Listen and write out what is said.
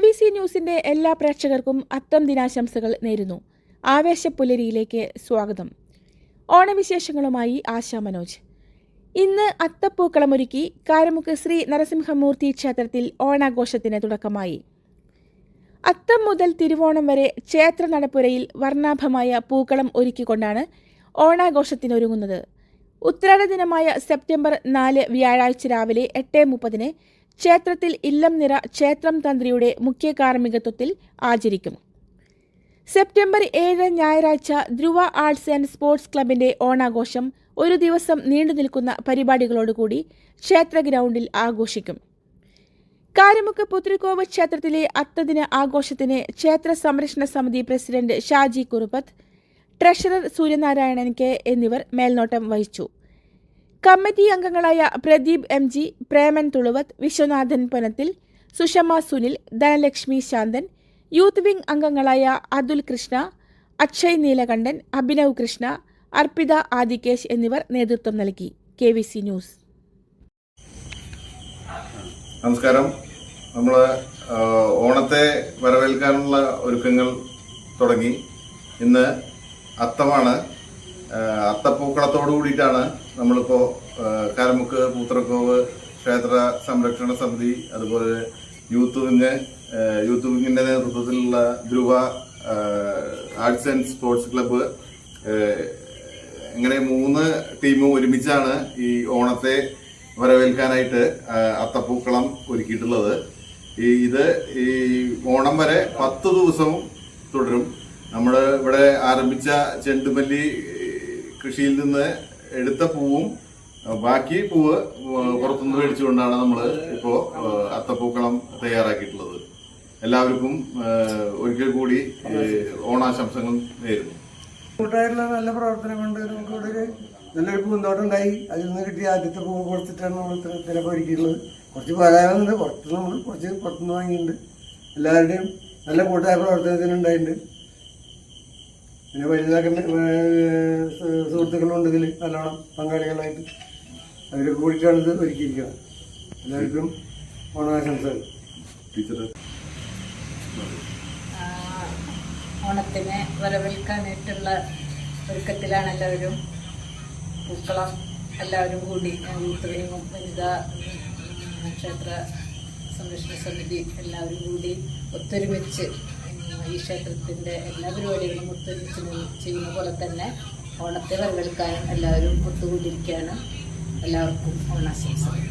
V C ന്യൂസിന്റെ എല്ലാ പ്രേക്ഷകർക്കും അത്തം ദിനാശംസകൾ നേരുന്നു. ആവേശപ്പുലരിയിലേക്ക് സ്വാഗതം. ഓണവിശേഷങ്ങളുമായി ആശാ മനോജ്. ഇന്ന് അത്തപ്പൂക്കളമൊരുക്കി കാരമുക്ക് ശ്രീ നരസിംഹമൂർത്തി ക്ഷേത്രത്തിൽ ഓണാഘോഷത്തിന് തുടക്കമായി. അത്തം മുതൽ തിരുവോണം വരെ ക്ഷേത്ര നടപ്പുരയിൽ വർണാഭമായ പൂക്കളം ഒരുക്കിക്കൊണ്ടാണ് ഓണാഘോഷത്തിനൊരുങ്ങുന്നത്. ഉത്രാട ദിനമായ സെപ്റ്റംബർ നാല് വ്യാഴാഴ്ച രാവിലെ എട്ട് മുപ്പതിന് ക്ഷേത്രത്തിൽ ഇല്ലം നിറ ക്ഷേത്രം തന്ത്രിയുടെ മുഖ്യ കാർമ്മികത്വത്തിൽ ആചരിക്കും. സെപ്റ്റംബർ ഏഴ് ഞായറാഴ്ച ധ്രുവ ആർട്സ് ആൻഡ് സ്പോർട്സ് ക്ലബിന്റെ ഓണാഘോഷം ഒരു ദിവസം നീണ്ടു നിൽക്കുന്ന പരിപാടികളോടുകൂടി ക്ഷേത്ര ഗ്രൗണ്ടിൽ ആഘോഷിക്കും. കാരമുക്ക് പുത്രിക്കോവ് ക്ഷേത്രത്തിലെ അത്തദിന ആഘോഷത്തിന് ക്ഷേത്ര സംരക്ഷണ സമിതി president Shaji Kuruppath treasurer Suryanarayanan K എന്നിവർ മേൽനോട്ടം വഹിച്ചു. കമ്മിറ്റി അംഗങ്ങളായ Pradeep M G Preman Thuluvath Viswanathan Panathil Sushama Sunil Dhanalakshmi Santhan youth wing അംഗങ്ങളായ അതുൽ കൃഷ്ണ അക്ഷയ് നീലകണ്ഠൻ അഭിനവ് കൃഷ്ണ അർപ്പിത ആദികേശ് എന്നിവർ നേതൃത്വം നൽകി. K V C news. നമസ്കാരം. നമ്മൾ ഓണത്തെ വരവേൽക്കാനുള്ള ഒരുക്കങ്ങൾ തുടങ്ങി. ഇന്ന് അത്തമാണ്. അത്തപ്പൂക്കളത്തോട് കൂടിയിട്ടാണ് നമ്മളിപ്പോൾ കരമുക്ക് പൂത്രക്കോവ് ക്ഷേത്ര സംരക്ഷണ സമിതി അതുപോലെ യൂത്ത് വിങ് യൂത്ത് വിങ്ങിന്റെ നേതൃത്വത്തിലുള്ള Dhruva arts and sports club ഇങ്ങനെ മൂന്ന് ടീമും ഒരുമിച്ചാണ് ഈ ഓണത്തെ വരവേൽക്കാനായിട്ട് അത്തപ്പൂക്കളം ഒരുക്കിയിട്ടുള്ളത്. ഈ ഇത് ഈ ഓണം വരെ പത്ത് ദിവസവും തുടരും. നമ്മൾ ഇവിടെ ആരംഭിച്ച ചെണ്ടുമല്ലി കൃഷിയിൽ നിന്ന് എടുത്ത പൂവും ബാക്കി പൂവ് പുറത്തുനിന്ന് മേടിച്ചുകൊണ്ടാണ് നമ്മൾ ഇപ്പോൾ അത്തപ്പൂക്കളം തയ്യാറാക്കിയിട്ടുള്ളത്. എല്ലാവർക്കും ഒരിക്കൽ കൂടി ഓണാശംസകൾ നേരുന്നു. കൂട്ടായിട്ടുള്ള നല്ല പ്രവർത്തനം കൊണ്ട് നമുക്ക് ഇവിടെ ഒരു നല്ലൊരു പൂന്തോട്ടം ഉണ്ടായി. അതിൽ നിന്ന് കിട്ടിയ ആദ്യത്തെ പൂവ് കൊടുത്തിട്ടാണ് നമ്മൾ ചിലപ്പോൾ ഒരുക്കിയിട്ടുള്ളത് കുറച്ച് പരാകുന്നുണ്ട് പുറത്ത് നമ്മൾ കുറച്ച് പുറത്തുനിന്ന് വാങ്ങിയിട്ടുണ്ട്. എല്ലാവരുടെയും നല്ല കൂട്ടായ പ്രവർത്തനത്തിന് ഉണ്ടായിട്ടുണ്ട് പിന്നെ വലുതാക്കുന്ന സുഹൃത്തുക്കളുണ്ടെങ്കിൽ നല്ലോണം പങ്കാളികളായിട്ട് അവരൊക്കെ കൂടിയിട്ടാണ് ഇത് ഒരുക്കിയിരിക്കുന്നത് എല്ലാവർക്കും ഓണാശംസകൾ. ടീച്ചർ ആ, ഓണത്തിന് വരവേൽക്കാനായിട്ടുള്ള ഒരുക്കത്തിലാണ് എല്ലാവരും. പൂക്കളം എല്ലാവരും കൂടി യൂത്ത് വിങ്ങും വനിതാ നക്ഷത്ര ക്ഷേത്ര സംരക്ഷണ സമിതി എല്ലാവരും കൂടി ഒത്തൊരുമിച്ച് ഈ ക്ഷേത്രത്തിന്റെ എല്ലാ പരിപാടികളും ഒത്തൊരുമിച്ച് ചെയ്യുന്ന പോലെ തന്നെ ഓണത്തെ വരവേൽക്കാനും എല്ലാവരും ഒത്തുകൂടിയിരിക്കാനും എല്ലാവർക്കും ഓണാശംസകൾ.